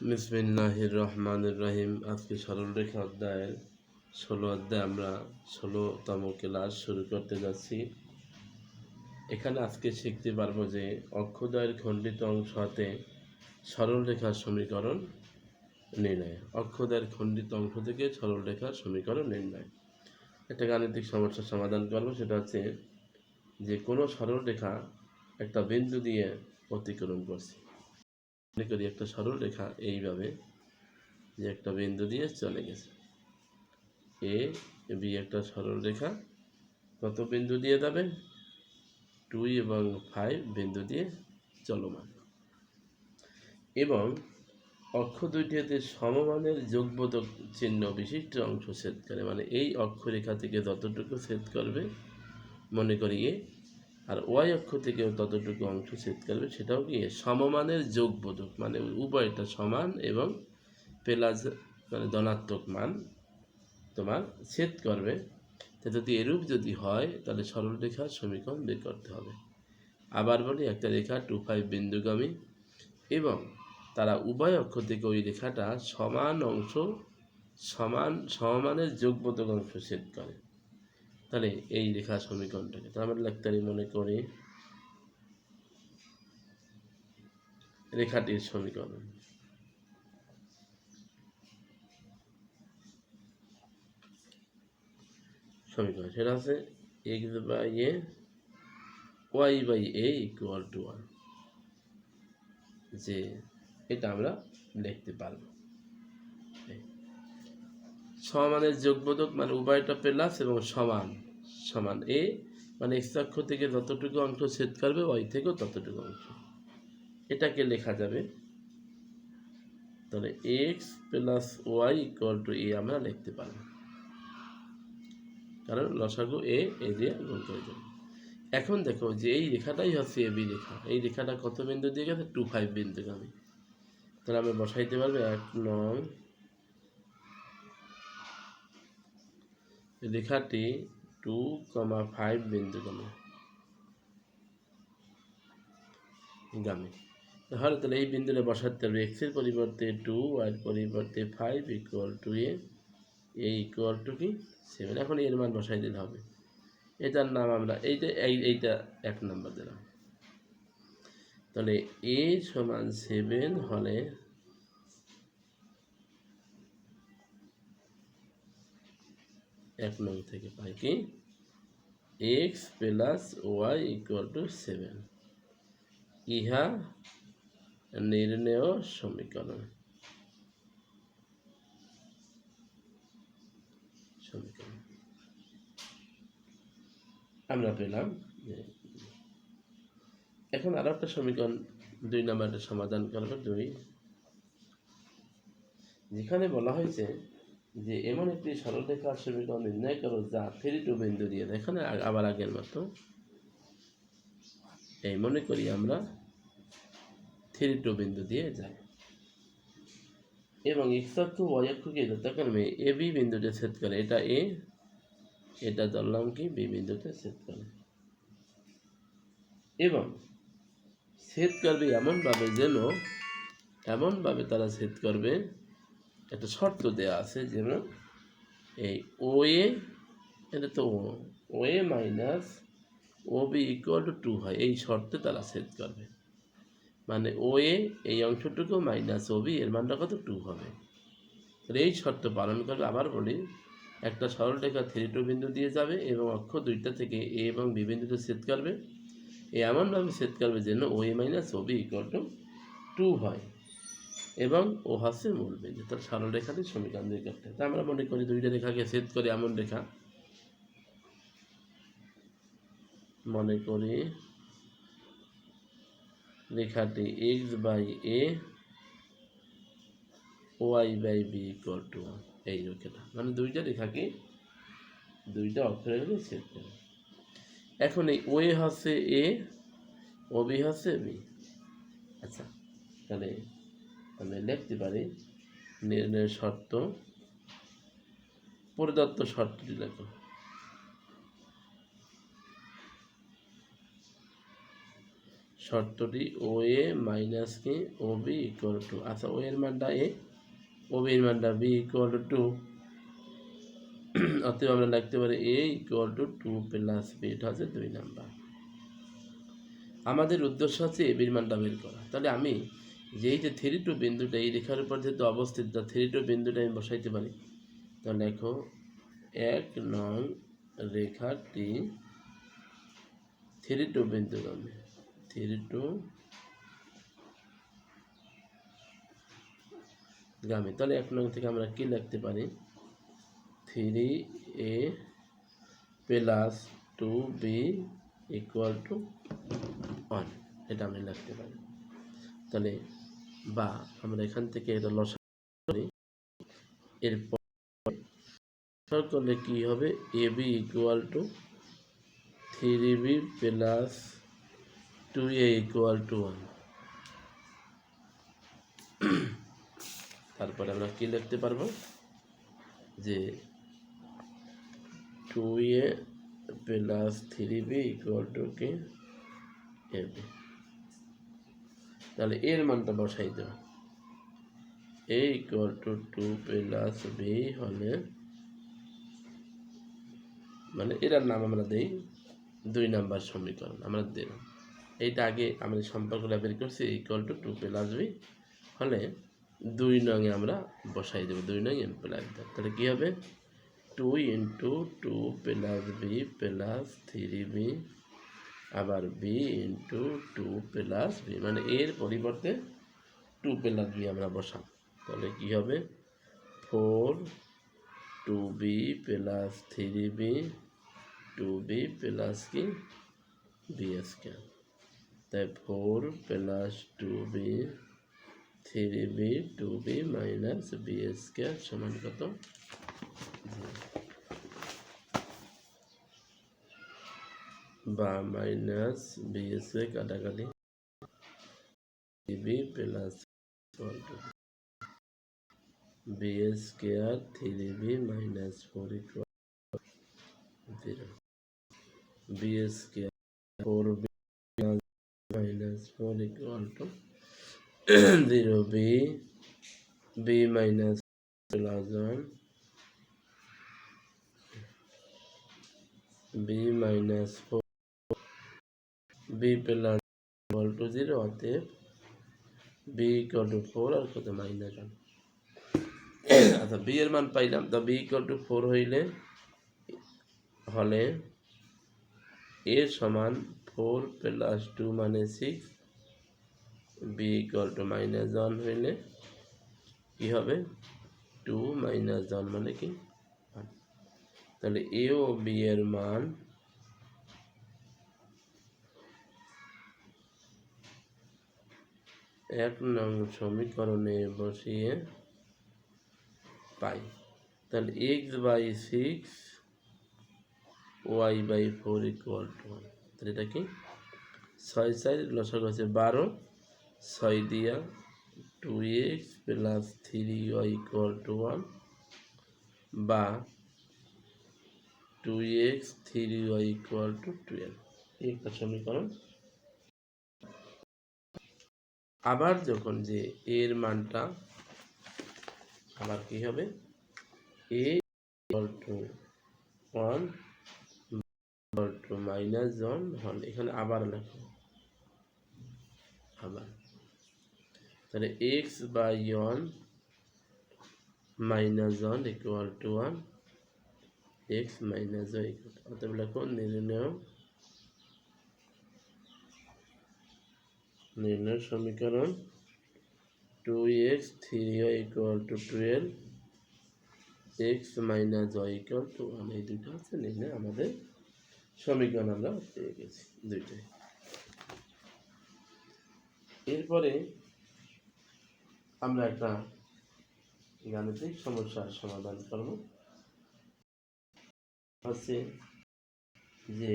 বিসমিল্লাহির রহমানির রহিম আজকে সরলরেখা অধ্যায়ের ষোলো অধ্যায় আমরা ষোলোতম ক্লাস শুরু করতে যাচ্ছি। এখানে আজকে শিখতে পারব যে অক্ষদ্বয়ের খণ্ডিত অংশ হাতে সরলরেখার সমীকরণ নির্ণয়। অক্ষদ্বয়ের খণ্ডিত অংশ থেকে সরলরেখার সমীকরণ নির্ণয়। একটা গাণিতিক সমস্যার সমাধান করব, সেটা হচ্ছে যে কোনো সরলরেখা একটা বিন্দু দিয়ে অতিক্রম করছে। মনে করি একটা সরল রেখা এইভাবে যে একটা বিন্দু দিয়ে চলে গেছে। এ, বি একটা সরল রেখা, কত বিন্দু দিয়ে যাবে? টু এবং ফাইভ বিন্দু দিয়ে চলমান। এবং অক্ষ দুইটিতে সমমানের যোগবোধক চিহ্ন বিশিষ্ট অংশ ছেদ করে মানে এই অক্ষরেখা থেকে যতটুকু ছেদ করবে, মনে করি আর ওয়াই অক্ষ থেকেও ততটুকু অংশ ছেদ করবে সেটাও কি সমমানের যোগবোধক মানে উভয়টা সমান এবং প্লাস মানে ধনাত্মক মান তোমার ছেদ করবে। তা যদি এরূপ যদি হয়, তাহলে সরল রেখার সমীকরণ বের করতে হবে। আবার বলি, একটা রেখা টু ফাইভ বিন্দুগামী এবং তারা উভয় অক্ষ থেকে ওই রেখাটা সমান অংশ, সমান সমমানের যোগবোধক অংশ ছেদ করে। তাহলে এই রেখা সমীকরণটাকে। তো আমরা লিখতে পারি মনে করি রেখাটির সমীকরণ। সমীকরণ সেটা আছে x by a y by a equal to one যে এটা আমরা লিখতে পারব। সমানের যোগবোধক মানে উভয়টা প্লাস এবং সমান। সমান এ মানে এক্স অক্ষ থেকে যতটুকু অংশ ছেদ করবে ওয়াই থেকেও ততটুকু অংশ। এটাকে লেখা যাবে। তাহলে x plus y equal to a আমরা লিখতে পারব। কারণ লসাগু এ এ দিয়ে গুণ করে দেবো। এখন দেখো যে এই রেখাটাই হচ্ছে এ বি রেখা। এই রেখাটা কত বিন্দু দিয়ে গেছে? টু ফাইভ বিন্দু আমি তাহলে আমরা বসাইতে পারব এক নং রেখাটি টু কমা ফাইভ বিন্দু গামে গামে। তাহলে তাহলে এই বিন্দুটা বসাতে হবে। এক্সের পরিবর্তে টু ওয়াইয়ের পরিবর্তে five equal to a a equal to কি? সেভেন এখন এর মান বসাই দিতে হবে। এটার নাম আমরা, এইটা, এই, এইটা এক নাম্বার দিলাম। তাহলে এ সমান সেভেন হলে এক নং থেকে পাই কি? X plus y equal to seven ইহা নির্ণেয় সমীকরণ। আমরা পেলাম এখন আরও একটা সমীকরণ দুই নাম্বারের সমাধান করব দুই। যেখানে বলা হয়েছে যে এমন একটি সরলরেখার সমীকরণ নির্ণয় করো যা থ্রি টু বিন্দু দিয়ে। এখানে আ- আবার আগের মতো। এই মনে করি আমরা থ্রি টু বিন্দু দিয়ে যাই। এবং ওয়াই অক্ষকে যথাক্রমে এ, বি বিন্দুতে ছেদ করে, এটা এ, এটা ধরলাম কি বি বিন্দুতে ছেদ করে। এবং ছেদ করবে এমনভাবে যেন, এমনভাবে তারা ছেদ করবে একটা শর্ত দেওয়া আছে যেন এই ও এ এটা তো O A minus O B equal to two হয়। এই শর্তে তারা ছেদ করবে। মানে ও এ এই অংশটুকু মাইনাস ও বি এর মানটা কত? টু হবে। এই শর্ত পালন করবে আবার বলি, একটা সরলরেখা থ্রি টু বিন্দু দিয়ে যাবে এবং অক্ষ দুইটা থেকে এ এবং বি বিন্দুতে ছেদ করবে। এ এমনভাবে ছেদ করবে যেন O A minus O B equal to two হয়। এবং ও হাসে মূল বিন্দু তার সরল রেখাটি সমীকরণ দুই করতে তা আমরা মনে করি দুইটা রেখাকে ছেদ করি, এমন রেখা। মনে করি রেখাটি x by a y by b equal to এই রেখাটা। মানে দুইটা রেখাকে দুইটা অক্ষরের ছেদ করে। এখন এই ও এ হচ্ছে এ ও বি হচ্ছে বি আচ্ছা তাহলে আমি লিখতে পারি নির্ণয়ের শর্ত, পরিদত্ত শর্তটি লেখো। শর্তটি ও এ মাইনাস কি ও বি ইকুয়াল টু আচ্ছা ও এর মানটা এ ও বি এর মানটা বি ইকুয়াল টু অতএব আমরা লিখতে পারি a equal to two plus b এটা হচ্ছে দুই নাম্বার। আমাদের উদ্দেশ্য হচ্ছে এ বির মানটা বের করা। তাহলে আমি যেই যে থ্রি টু বিন্দুটা এই রেখার উপর যেহেতু অবস্থিত থ্রি টু বিন্দুটা আমি বসাইতে পারি। তাহলে লেখো, এক নং রেখাটি থ্রি টু বিন্দু গামে থ্রি টু গামে তাহলে এক নং থেকে আমরা কি লিখতে পারি? Three a plus two b equal to one. এটা আমি লিখতে পারি। তাহলে বা আমরা এখান থেকে এটা লসা করি। এরপর করলে কি হবে? A b equal to three b plus two a equal to one তারপরে আমরা কি লিখতে পারব? যে two a plus three b equal to কি? এ বি তাহলে এর মানটা বসাই দেব a equal to two plus b হলে মানে এটার নাম আমরা দেই দুই নাম্বার সমীকরণ, আমরা দিলাম। এইটা আগে আমরা সম্পর্কটা বের করছি equal to two plus b হলে দুই নঙে আমরা বসাই দেবো, দুই নং এম প্লাস তাহলে কী হবে? Two into two plus b plus three b আবার b into two plus b মানে এর পরিবর্তে টু প্লাস বি আমরা বসাম তাহলে কী হবে? Four two b plus three b two b plus কি? বি স্কোয়ার তাই four plus two b three b two b minus b square সমান কত? বা মাইনাস বি স্কোয়ার কাটাকাটি b plus b square three b minus four equal zero b square four b minus four equal to zero b b minus plus one b minus four b plus equal to zero অতএব b equal two four আর কত minus one আচ্ছা B এর মান পাইলাম, তো B equal two four হইলে হলে এ সমান ফোর প্লাস টু মানে six b equal to minus one হইলে কী হবে টু মাইনাস ওয়ান মানে কি। তাহলে এ ও বি এর মান এক নং সমীকরণে বসিয়ে পাই। তাহলে x by six y by four equal to one তাহলে এটা কি? ছয় চার লসক হচ্ছে বারো। ছয় দিয়া two x plus three y equal to one বা two x three y equal to twelve একটা সমীকরণ আবার যখন যে এর মানটা, আবার কি হবে? A two one two minus one হল এখানে আবার লেখো। আবার। তাহলে x by one minus one equal to one x minus one equal অতএব লেখো, নির্ণয় নির্ণয় সমীকরণ two x three y equal to twelve x minus y equal to one এই দুইটা হচ্ছে নির্ণয় আমাদের সমীকরণ আমরা পেয়ে গেছি দুইটাই। এরপরে আমরা একটা গাণিতিক সমস্যার সমাধান করব। হচ্ছে যে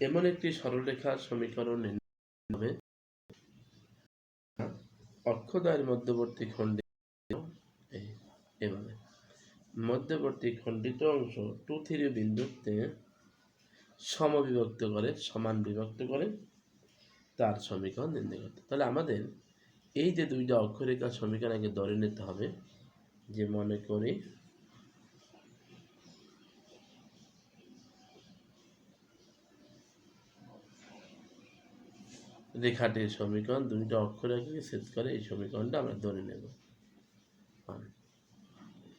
এমন একটি সরলরেখার সমীকরণ অক্ষদ্বয়ের মধ্যবর্তী খণ্ডে এই- এভাবে। মধ্যবর্তী খণ্ডিত অংশ টু থ্রি বিন্দুতে সমবিভক্ত করে, সমান বিভক্ত করে তার সমীকরণ নির্ণয় করতে। তাহলে আমাদের এই যে দুইটা অক্ষরেখার সমীকরণ আগে ধরে নিতে হবে, যে মনে করি রেখাটির সমীকরণ, দুইটা অক্ষরেখাকে ছেদ করে এই সমীকরণটা আমরা ধরে নেব।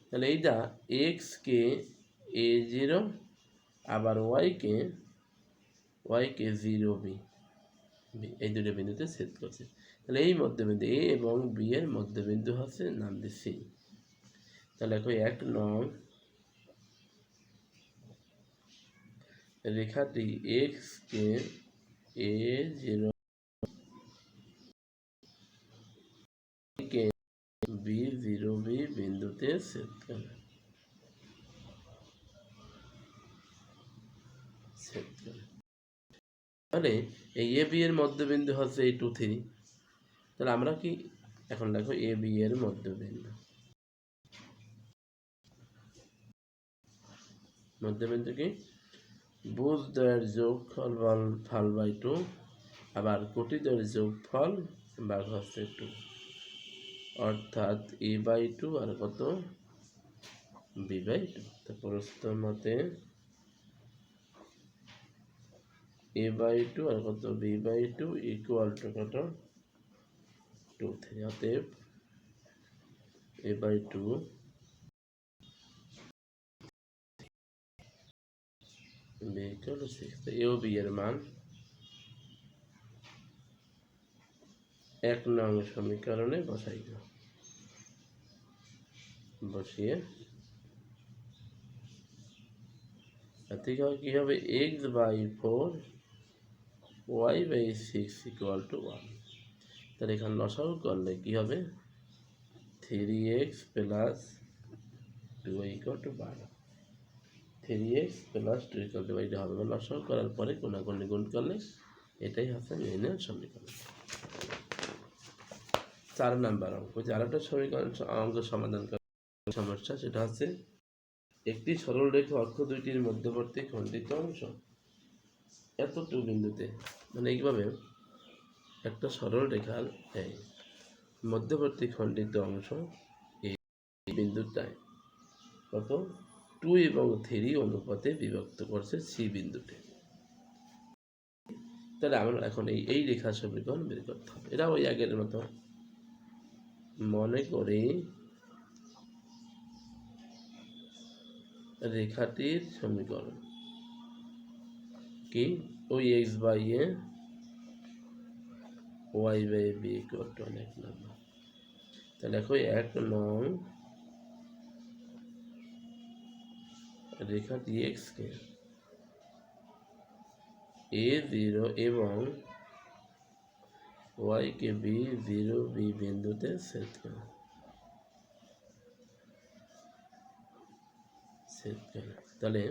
তাহলে এইটা এক্স কে এ জিরো আবার ওয়াই কে ওয়াই কে জিরো বি এই দুটো বিন্দুতে ছেদ করছে। তাহলে এই মধ্যবিন্দু এ এবং বি এর মধ্যবিন্দু হচ্ছে নাম দিচ্ছি তাহলে দেখো এক নং রেখাটি x K a zero b zero b বিন্দুতে ছেদ করে। তাহলে এই এ বি এর মধ্যবিন্দু হচ্ছে এই টু থ্রি তাহলে আমরা কি এখন দেখো এ বি এর মধ্যবিন্দু। মধ্যবিন্দু কি? দয়ের যোগ ফল বাই টু আবার কোটি দয়ের যোগ ফল ভাগ হচ্ছে টু অর্থাৎ এ বাই টু আর কত? বি বাই টু তো মতে এ বাই টু আর কত? B by two equal to কত? টু থ্রি অতএব a by two two six a O b এর মান এক নং সমীকরণে বসাই দাও বসিয়ে হবে কী হবে? X by four y by six equal to one তাহলে এখানে লসাগু করলে কী হবে? Three x plus two equal to বারো three x plus two equal to এটা হবে। লসাগু করার পরে কোনাগুনি গুণ করলে এটাই হচ্ছে মেনের সমীকরণ। চার নাম্বার অঙ্ক। যে আরেকটা সমীকরণ অঙ্ক সমাধান সমস্যা সেটা হচ্ছে একটি সরল রেখা অক্ষ দুইটির মধ্যবর্তী খণ্ডিত অংশ। এতটুকু বিন্দুতে মানে এইভাবে একটা সরল রেখার এই মধ্যবর্তী খণ্ডিত অংশ এই বিন্দুটায় কত? টু এবং থ্রি অনুপাতে বিভক্ত করছে সি বিন্দুতে। তাহলে আমরা এখন এই এই রেখা সমীকরণ বের করতে হবে। এটা ওই আগের মতো। মনে করি রেখাটির সমীকরণ। কি? ওই x by a y by b two এক নম্বর তাহলে দেখো এক নং রেখাটি এক্সকে এ জিরো এবং ওয়াইকে বি জিরো বি বিন্দুতে সেট করে। তাহলে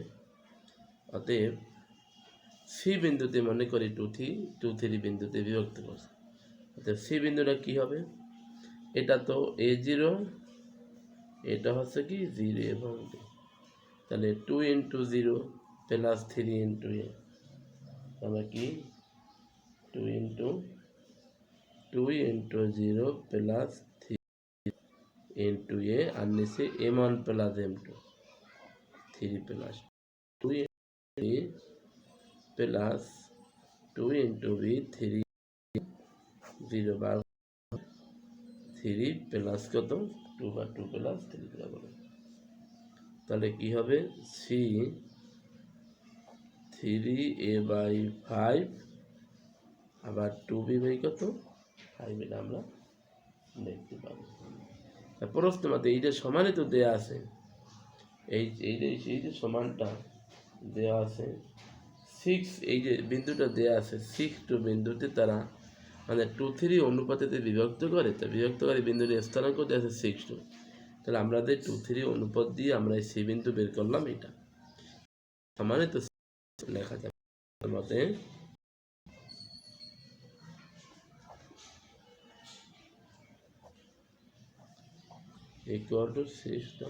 অতএব সি বিন্দুতে মনে করি টু থ্রি টু থ্রি বিন্দুতে বিভক্ত করছে। অতএব সি বিন্দুটা কি হবে? এটা তো এ জিরো এটা হচ্ছে কি জিরো এবং তাহলে two into zero plus three into a আমরা কি? Two into two into zero plus three into a আর নিচে m one plus m two three plus two plus two into b three zero বা three plus কত? Two বা two plus three তাহলে কি হবে? C three a by five আবার two b by কত? Five এটা আমরা দেখতে পাবো। প্রশ্ন মতে এইটা সমানই তো দেয়া আছে। এই এই যে এই যে সমানটা দেওয়া আছে সিক্স এই যে বিন্দুটা দেওয়া আছে সিক্স টু বিন্দুতে তারা মানে টু থ্রি অনুপাতেতে বিভক্ত করে, তো বিভক্তকারী বিন্দুর স্থানাঙ্ক দেওয়া আছে সিক্স টু তাহলে আমাদের টু থ্রি অনুপাত দিয়ে আমরা এই সি বিন্দু বের করলাম এটা। সমানে তো লেখা যাবে মতে equal to system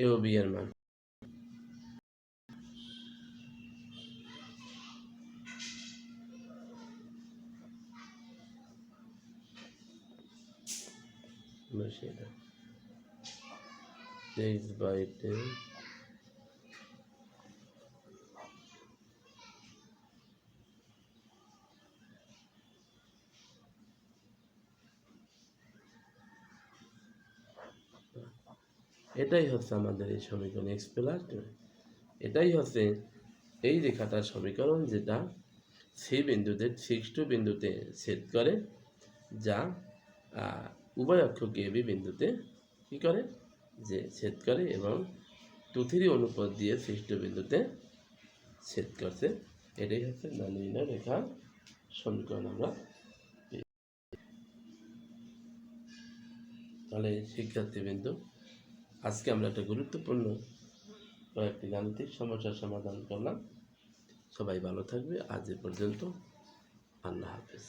It will be in man. Ten এটাই হচ্ছে আমাদের এই সমীকরণ এক্স প্লাস এটাই হচ্ছে এই রেখাটার সমীকরণ যেটা সি বিন্দুতে সিক্স টু বিন্দুতে ছেদ করে, যা উভয় অক্ষকে এবি বিন্দুতে কী করে? যে ছেদ করে এবং টু থ্রি অনুপাত দিয়ে সিক্স টু বিন্দুতে ছেদ করছে। এটাই হচ্ছে নানীন রেখা সমীকরণ আমরা তাহলে শিক্ষার্থী বিন্দু, আজকে আমরা একটা গুরুত্বপূর্ণ কয়েকটি গাণিতিক সমস্যার সমাধান করলাম। সবাই ভালো থাকবে। আজ এ পর্যন্ত। আল্লাহ হাফেজ।